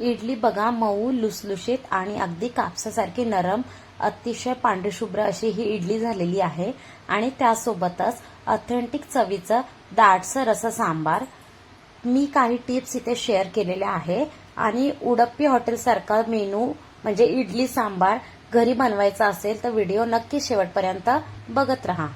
इडली बघा मऊ लुसलुशीत आणि अगदी कापसासारखी नरम अतिशय पांढरीशुभ्र अशी ही इडली झालेली आहे. आणि त्यासोबतच ऑथेंटिक चवीचं दाटसर असं सांबार. मी काही टिप्स इथे शेअर केलेल्या आहे. आणि उडप्पी हॉटेलसारखा मेनू म्हणजे इडली सांबार घरी बनवायचा असेल तर व्हिडिओ नक्की शेवटपर्यंत बघत राहा.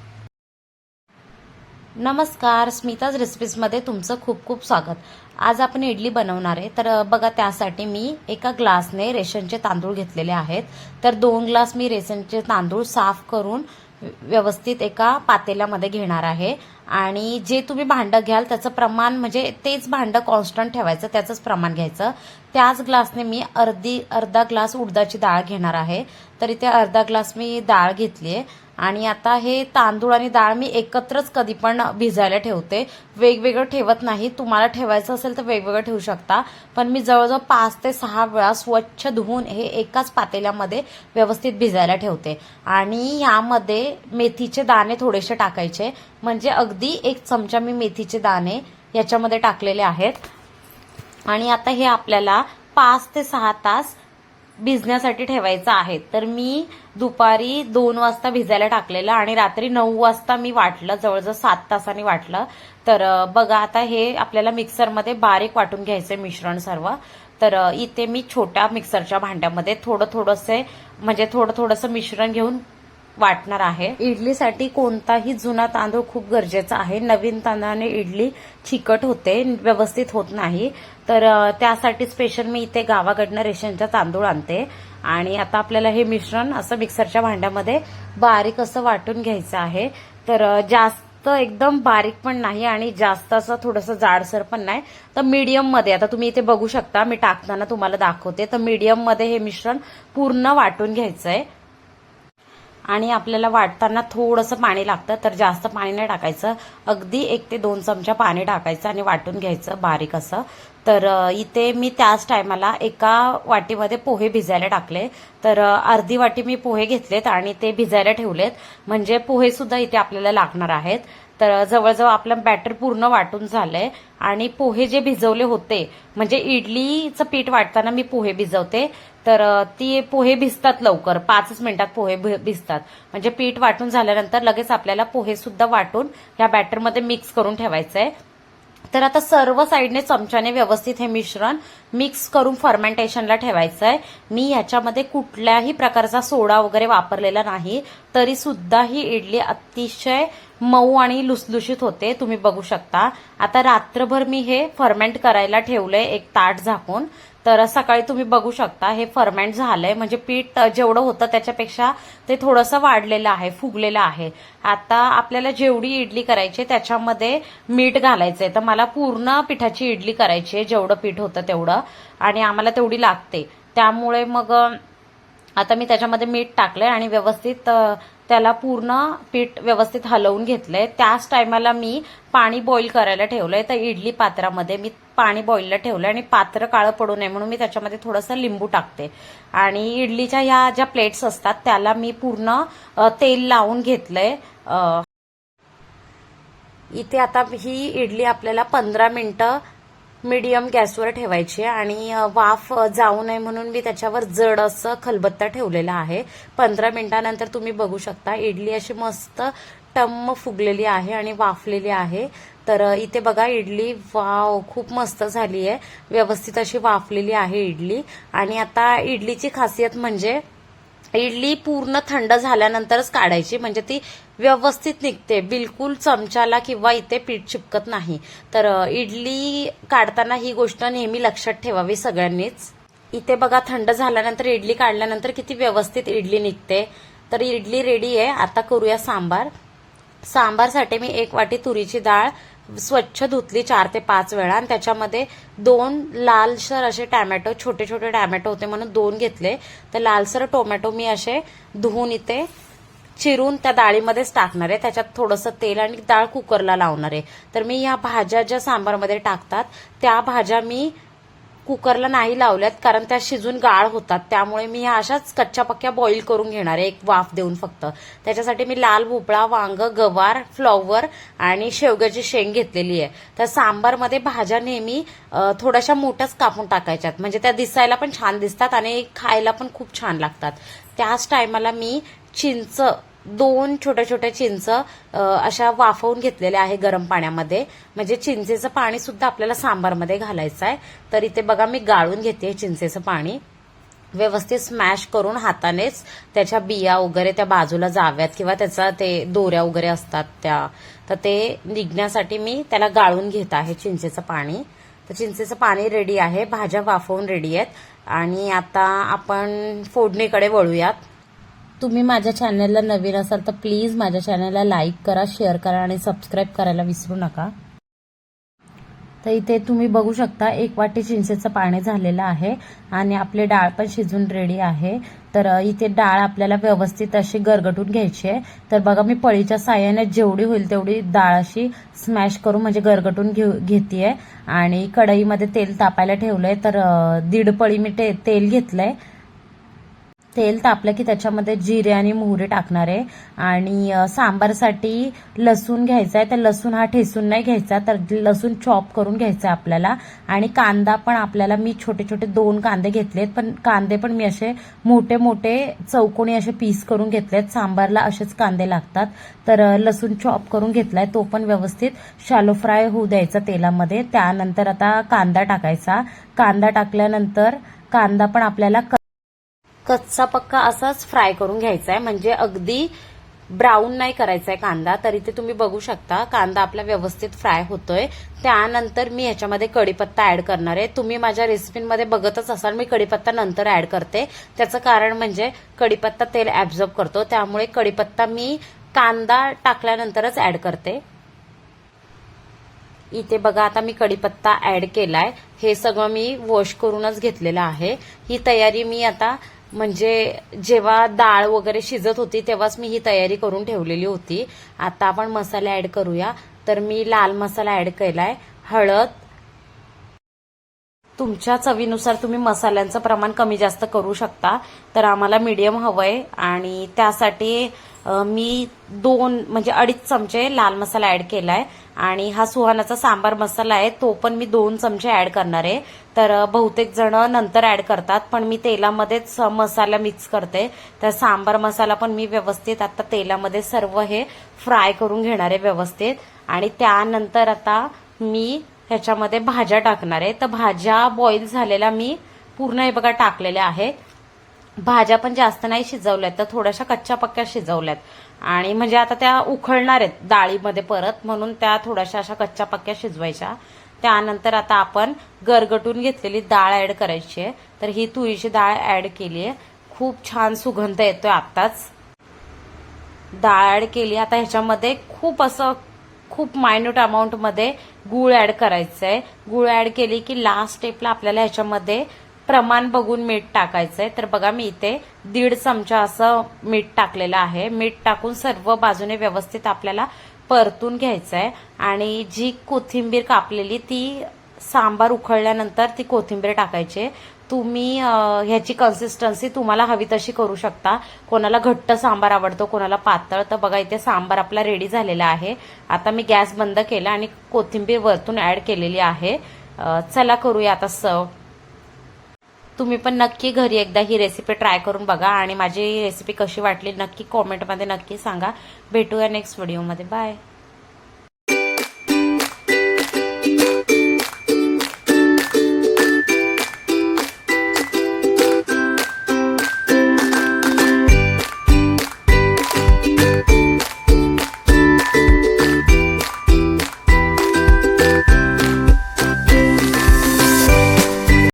नमस्कार स्मिताज रेसिपीजमध्ये तुमचं खूप खूप स्वागत. आज आपण इडली बनवणार आहे. तर बघा त्यासाठी मी एका ग्लासने रेशनचे तांदूळ घेतलेले आहेत. तर दोन ग्लास मी रेशनचे तांदूळ साफ करून व्यवस्थित एका पातेल्यामध्ये घेणार आहे. आणि जे तुम्ही भांडं घ्याल त्याचं प्रमाण म्हणजे तेच भांडं कॉन्स्टंट ठेवायचं त्याचंच प्रमाण घ्यायचं. त्याच ग्लासने मी अर्धी अर्धा ग्लास उडदाची डाळ घेणार आहे. तर इथे अर्धा ग्लास मी डाळ घेतली आहे आणि आता हे तांदूळ आणि डाळ मी एकत्रच कधी पण भिजायला ठेवते. वेगवेगळं ठेवत नाही. तुम्हाला ठेवायचं असेल तर वेगवेगळं ठेवू शकता. पण मी जवळजवळ पाच ते सहा वेळा स्वच्छ धुवून हे एकाच पातेल्यामध्ये व्यवस्थित भिजायला ठेवते. आणि यामध्ये मेथीचे दाणे थोडेसे टाकायचे. म्हणजे अगदी एक चमचा मी मेथीचे दाणे याच्यामध्ये टाकलेले आहेत. आणि आता हे आपल्याला पाच ते सहा तास भिजण्यासाठी ठेवायचं आहे. तर मी दुपारी दोन वाजता भिजायला टाकलेलं आणि रात्री नऊ वाजता मी वाटलं जवळजवळ सात तासांनी वाटलं. तर बघा आता हे आपल्याला मिक्सरमध्ये बारीक वाटून घ्यायचं मिश्रण सर्व. तर इथे मी छोट्या मिक्सरच्या भांड्यामध्ये थोडं थोडंसे म्हणजे थोडं थोडंसं मिश्रण घेऊन वाटणार आहे. इडलीसाठी कोणताही जुना तांदूळ खूप गरजेचा आहे. नवीन तांदळाने इडली चिकट होते व्यवस्थित होत नाही. तर त्यासाठी स्पेशल मी इथे गावाकडनं रेशनचा तांदूळ आणते. आणि आता आपल्याला हे मिश्रण असं मिक्सरच्या भांड्यामध्ये बारीक असं वाटून घ्यायचं आहे. तर जास्त एकदम बारीक पण नाही आणि जास्त असं थोडंसं जाडसर पण नाही. तर मीडियममध्ये आता तुम्ही इथे बघू शकता मी टाकताना तुम्हाला दाखवते. तर मीडियममध्ये हे मिश्रण पूर्ण वाटून घ्यायचं आहे आणि आपल्याला वाटताना थोडंसं पाणी लागतं तर जास्त पाणी नाही टाकायचं. अगदी एक ते दोन चमचा पाणी टाकायचं आणि वाटून घ्यायचं बारीक असं. तर इथे मी त्याच टायमाला एका वाटीमध्ये पोहे भिजायला टाकले. तर अर्धी वाटी मी पोहे घेतलेत आणि ते भिजायला ठेवलेत. म्हणजे पोहेसुद्धा इथे आपल्याला लागणार आहेत. तर जवळजवळ आपलं बॅटर पूर्ण वाटून झालंय. आणि पोहे जे भिजवले होते म्हणजे इडलीचं पीठ वाटताना मी पोहे भिजवते. तर ती पोहे भिजतात लवकर. पाचच मिनिटात पोहे भि- भिजतात. म्हणजे पीठ वाटून झाल्यानंतर लगेच आपल्याला पोहे सुद्धा वाटून या बॅटरमध्ये मिक्स करून ठेवायचं आहे तर आता सर्व साईडने चमच्याने व्यवस्थित हे मिश्रण मिक्स करून फर्मेंटेशनला ठेवायचं आहे मी ह्याच्यामध्ये कुठल्याही प्रकारचा सोडा वगैरे वापरलेला नाही. तरी सुद्धा ही इडली अतिशय मऊ आणि लुसलुशीत होते. तुम्ही बघू शकता. आता रात्रभर मी हे फर्मेंट करायला ठेवलंय एक ताट झाकून. तर सकाळी तुम्ही बघू शकता हे फर्मेंट झालंय. म्हणजे पीठ जेवढं होतं त्याच्यापेक्षा ते थोडंसं वाढलेलं आहे फुगलेलं आहे. आता आपल्याला जेवढी इडली करायची आहे, त्याच्यामध्ये मीठ घालायचंय. तर मला पूर्ण पिठाची इडली करायची आहे जेवढं पीठ होतं तेवढं. आणि आम्हाला तेवढी लागते. त्यामुळे मग आता मी त्याच्यामध्ये मीठ टाकलंय आणि व्यवस्थित त्याला पूर्ण पीठ व्यवस्थित हलवून घेतलंय. त्याच टायमाला मी पाणी बॉईल करायला ठेवलंय. तर इडली पात्रामध्ये मी पाणी बॉईलला ठेवलंय आणि पात्र काळं पडू नये म्हणून मी त्याच्यामध्ये थोडंसं लिंबू टाकते. आणि इडलीच्या ह्या ज्या प्लेट्स असतात त्याला मी पूर्ण तेल लावून घेतलंय. इथे आता ही इडली आपल्याला पंधरा मिनिटं मीडियम गॅसवर ठेवायची आणि वाफ जाऊ नये म्हणून मी त्याच्यावर जड असं खलबत्ता ठेवलेला आहे. पंधरा मिनिटानंतर तुम्ही बघू शकता इडली अशी मस्त टम्म फुगलेली आहे आणि वाफलेली आहे. तर इथे बघा इडली वाव खूप मस्त झाली आहे व्यवस्थित अशी वाफलेली आहे इडली. आणि आता इडलीची खासियत म्हणजे इडली पूर्ण थंड झाल्यानंतरच काढायची म्हणजे ती व्यवस्थित निघते. बिलकुल चमच्याला किंवा इथे पीठ चिपकत नाही. तर इडली काढताना ही गोष्ट नेहमी लक्षात ठेवावी सगळ्यांनीच. इथे बघा थंड झाल्यानंतर इडली काढल्यानंतर किती व्यवस्थित इडली निघते. तर इडली रेडी आहे. आता करूया सांबार. सांबारसाठी मी एक वाटी तुरीची डाळ स्वच्छ धुतली चार ते पाच वेळा आणि त्याच्यामध्ये दोन लालसर असे टॅमॅटो छोटे छोटे टॅमॅटो होते म्हणून दोन घेतले. तर लालसर टोमॅटो मी असे धुवून इथे चिरून त्या डाळीमध्येच टाकणार आहे. त्याच्यात थोडंसं तेल आणि डाळ कुकरला लावणार आहे. तर मी या भाज्या ज्या सांबारमध्ये टाकतात त्या भाज्या मी कुकरला नाही लावल्यात कारण त्या शिजून गाळ होतात. त्यामुळे मी ह्या अशाच कच्च्या पक्क्या बॉईल करून घेणार आहे. एक वाफ देऊन फक्त. त्याच्यासाठी मी लाल भोपळा वांग गवार फ्लॉवर आणि शेवग्याची शेंग घेतलेली आहे. तर सांबारमध्ये भाज्या नेहमी थोड्याशा मोठ्याच कापून टाकायच्यात. म्हणजे त्या दिसायला पण छान दिसतात आणि खायला पण खूप छान लागतात. त्याच टायमाला मी चिंच दोन छोट्या छोट्या चिंच अशा वाफवून घेतलेल्या आहे गरम पाण्यामध्ये. म्हणजे चिंचेचं पाणी सुद्धा आपल्याला सांबारमध्ये घालायचं आहे. तर इथे बघा मी गाळून घेते चिंचेचं पाणी. व्यवस्थित स्मॅश करून हातानेच त्याच्या बिया वगैरे त्या बाजूला जाव्यात किंवा त्याचा ते दोऱ्या वगैरे असतात त्या. तर ते निघण्यासाठी मी त्याला गाळून घेत आहे चिंचेचं पाणी. तर चिंचेचं पाणी रेडी आहे. भाज्या वाफवून रेडी आहेत. आणि आता आपण फोडणीकडे वळूयात. तुम्ही माझ्या चॅनलला नवीन असाल तर प्लीज माझ्या चॅनलला लाईक करा शेअर करा आणि सबस्क्राईब करायला विसरू नका. तर इथे तुम्ही बघू शकता एक वाटी चिंचेचं पाणी झालेलं आहे आणि आपली डाळ पण शिजून रेडी आहे. तर इथे डाळ आपल्याला व्यवस्थित अशी गरगटून घ्यायची आहे. तर बघा मी पळीच्या साह्याने जेवढी होईल तेवढी डाळ अशी स्मॅश करून म्हणजे गरगटून घेऊ घेतेय. आणि कढईमध्ये तेल तापायला ठेवलंय. तर दीड पळी मी ते तेल घेतलंय. तेल तापलं की त्याच्यामध्ये जिरे आणि मोहरी टाकणार आहे. आणि सांबारसाठी लसूण घ्यायचा आहे तर लसूण हा ठेसून नाही घ्यायचा तर लसूण चॉप करून घ्यायचा आहे आपल्याला. आणि कांदा पण आपल्याला मी छोटे छोटे दोन कांदे घेतलेत पण कांदे पण मी असे मोठे मोठे चौकोनी असे पीस करून घेतलेत. सांबारला असेच कांदे लागतात. तर लसूण चॉप करून घेतलाय तो पण व्यवस्थित शालो फ्राय होऊ द्यायचा तेलामध्ये. त्यानंतर आता कांदा टाकायचा. कांदा टाकल्यानंतर कांदा पण आपल्याला कच्चा पक्का असाच फ्राय करून घ्यायचा आहे म्हणजे अगदी ब्राऊन नाही करायचा आहे कांदा. तर इथे तुम्ही बघू शकता. कांदा आपला व्यवस्थित फ्राय होतोय. त्यानंतर मी ह्याच्यामध्ये कढीपत्ता ऍड करणार आहे. तुम्ही माझ्या रेसिपीमध्ये बघतच असाल. मी कढीपत्ता नंतर ऍड करते. त्याचं कारण म्हणजे कढीपत्ता तेल ऍब्झॉर्ब करतो. त्यामुळे कढीपत्ता मी कांदा टाकल्यानंतरच ऍड करते. इथे बघा आता मी कढीपत्ता ऍड केलाय. हे सगळं मी वॉश करूनच घेतलेलं आहे. ही तयारी मी आता म्हणजे जेव्हा डाळ वगैरे शिजत होती तेव्हाच मी ही तयारी करून ठेवलेली होती. आता आपण मसाले ऍड करूया. तर मी लाल मसाला ऍड केलाय हळद तुमच्या चवीनुसार तुम्ही मसाल्यांचं प्रमाण कमी जास्त करू शकता. तर आम्हाला मीडियम हवंय आणि त्यासाठी मी दोन म्हणजे अडीच चमचे लाल मसाला ऍड केलाय. आणि हा सुहानाचा सांबार मसाला आहे तो पण मी दोन चमचे ऍड करणार आहे. तर बहुतेक जण नंतर ऍड करतात पण मी तेलामध्येच मसाला मिक्स करते. तर सांबार मसाला पण मी व्यवस्थित आता तेलामध्ये सर्व हे फ्राय करून घेणार आहे व्यवस्थित. आणि त्यानंतर आता मी ह्याच्यामध्ये भाज्या टाकणार आहे. तर भाज्या बॉईल झालेल्या मी पूर्ण हे बघा टाकलेल्या आहेत. भाज्या पण जास्त नाही शिजवल्यात तर थोड्याशा कच्च्या पक्क्या शिजवल्यात. आणि म्हणजे आता त्या उखळणार आहेत डाळीमध्ये परत म्हणून त्या थोड्याशा अशा कच्च्या पक्क्या शिजवायच्या. त्यानंतर आता आपण गरगटून घेतलेली डाळ ॲड करायची आहे. तर ही तुळीची डाळ ॲड केली आहे. खूप छान सुगंध येतोय आत्ताच. डाळ ॲड केली आता ह्याच्यामध्ये खूप असं खूप मायन्यूट अमाऊंटमध्ये गूळ ॲड करायचं आहे गूळ ॲड केली की लास्ट स्टेपला आपल्याला ह्याच्यामध्ये प्रमाण बघून मीठ टाकायचं आहे तर बघा मी इथे दीड चमचा असं मीठ टाकलेलं आहे. मीठ टाकून सर्व बाजूने व्यवस्थित आपल्याला परतून घ्यायचं आहे आणि जी कोथिंबीर कापलेली ती सांबार उखळल्यानंतर ती कोथिंबीर टाकायची. आहे. तुम्ही ह्याची कन्सिस्टन्सी तुम्हाला हवी तशी करू शकता. कोणाला घट्ट सांबार आवडतो कोणाला पातळ. तर बघा इथे सांबार आपला रेडी झालेला आहे. आता मी गॅस बंद केला आणि कोथिंबीर वरतून ऍड केलेली आहे. चला करूया आता सर्व तुम्ही पण नक्की घरी एकदा ही रेसिपी ट्राय करून बघा आणि माझी रेसिपी कशी वाटली नक्की कॉमेंटमध्ये नक्की सांगा. भेटूया नेक्स्ट व्हिडिओमध्ये बाय